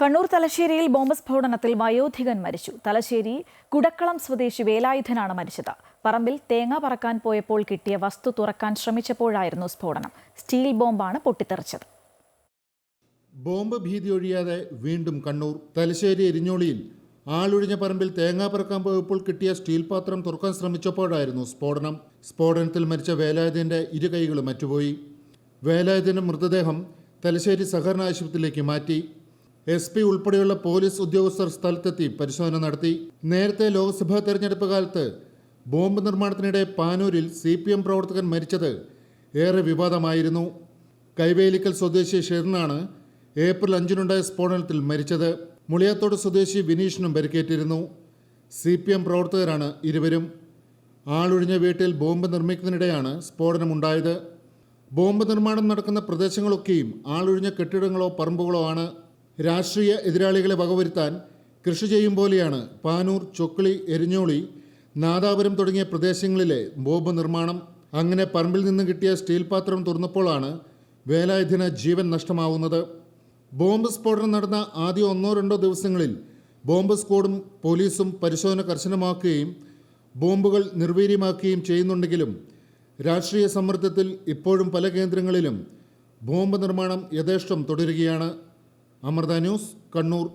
കണ്ണൂർ തലശ്ശേരിയിൽ ബോംബ് സ്ഫോടനത്തിൽ വയോധികൻ മരിച്ചു. തലശ്ശേരി കുടക്കളം സ്വദേശി വേലായുധനാണ് മരിച്ചത്. പറമ്പിൽ തേങ്ങ പറക്കാൻ പോയപ്പോൾ കിട്ടിയ വസ്തു തുറക്കാൻ ശ്രമിച്ചപ്പോഴായിരുന്നു സ്ഫോടനം. സ്റ്റീൽ ബോംബാണ് പൊട്ടിത്തെറിച്ചത്. ബോംബ് ഭീതി ഒഴിയാതെ വീണ്ടും കണ്ണൂർ തലശ്ശേരി എരിഞ്ഞോളിയിൽ ആളൊഴിഞ്ഞ പറമ്പിൽ തേങ്ങ പറക്കാൻ പോയപ്പോൾ കിട്ടിയ സ്റ്റീൽ പാത്രം തുറക്കാൻ ശ്രമിച്ചപ്പോഴായിരുന്നു സ്ഫോടനം. സ്ഫോടനത്തിൽ മരിച്ച വേലായുധന്റെ ഇരു കൈകളും മറ്റുപോയി. വേലായുധന്റെ മൃതദേഹം തലശ്ശേരി സഹകരണ ആശുപത്രിയിലേക്ക് മാറ്റി. എസ് പി ഉൾപ്പെടെയുള്ള പോലീസ് ഉദ്യോഗസ്ഥർ സ്ഥലത്തെത്തി പരിശോധന നടത്തി. നേരത്തെ ലോക്സഭാ തെരഞ്ഞെടുപ്പ് കാലത്ത് ബോംബ് നിർമ്മാണത്തിനിടെ പാനൂരിൽ സി പി എം പ്രവർത്തകൻ മരിച്ചത് ഏറെ വിവാദമായിരുന്നു. കൈവേലിക്കൽ സ്വദേശി ഷെറിനാണ് ഏപ്രിൽ അഞ്ചിനുണ്ടായ സ്ഫോടനത്തിൽ മരിച്ചത്. മുളിയാത്തോട് സ്വദേശി വിനീഷിനും പരിക്കേറ്റിരുന്നു. സി പി എം പ്രവർത്തകരാണ് ഇരുവരും. ആളൊഴിഞ്ഞ വീട്ടിൽ ബോംബ് നിർമ്മിക്കുന്നതിനിടെയാണ് സ്ഫോടനമുണ്ടായത്. ബോംബ് നിർമ്മാണം നടക്കുന്ന പ്രദേശങ്ങളൊക്കെയും ആളൊഴിഞ്ഞ കെട്ടിടങ്ങളോ പറമ്പുകളോ ആണ്. രാഷ്ട്രീയ എതിരാളികളെ വകവരുത്താൻ കൃഷി ചെയ്യും പോലെയാണ് പാനൂർ ചൊക്കിളി എരിഞ്ഞോളി നാദാപുരം തുടങ്ങിയ പ്രദേശങ്ങളിലെ ബോംബ് നിർമ്മാണം. അങ്ങനെ പറമ്പിൽ നിന്ന് കിട്ടിയ സ്റ്റീൽ പാത്രം തുറന്നപ്പോഴാണ് വേലായുധന് ജീവൻ നഷ്ടമാവുന്നത്. ബോംബ് സ്ഫോടനം നടന്ന ആദ്യ ഒന്നോ രണ്ടോ ദിവസങ്ങളിൽ ബോംബ് സ്ക്വാഡും പോലീസും പരിശോധന കർശനമാക്കുകയും ബോംബുകൾ നിർവീര്യമാക്കുകയും ചെയ്യുന്നുണ്ടെങ്കിലും രാഷ്ട്രീയ സമ്മർദ്ദത്തിൽ ഇപ്പോഴും പല കേന്ദ്രങ്ങളിലും ബോംബ് നിർമ്മാണം യഥേഷ്ടം തുടരുകയാണ്. അമൃത ന്യൂസ് കണ്ണൂർ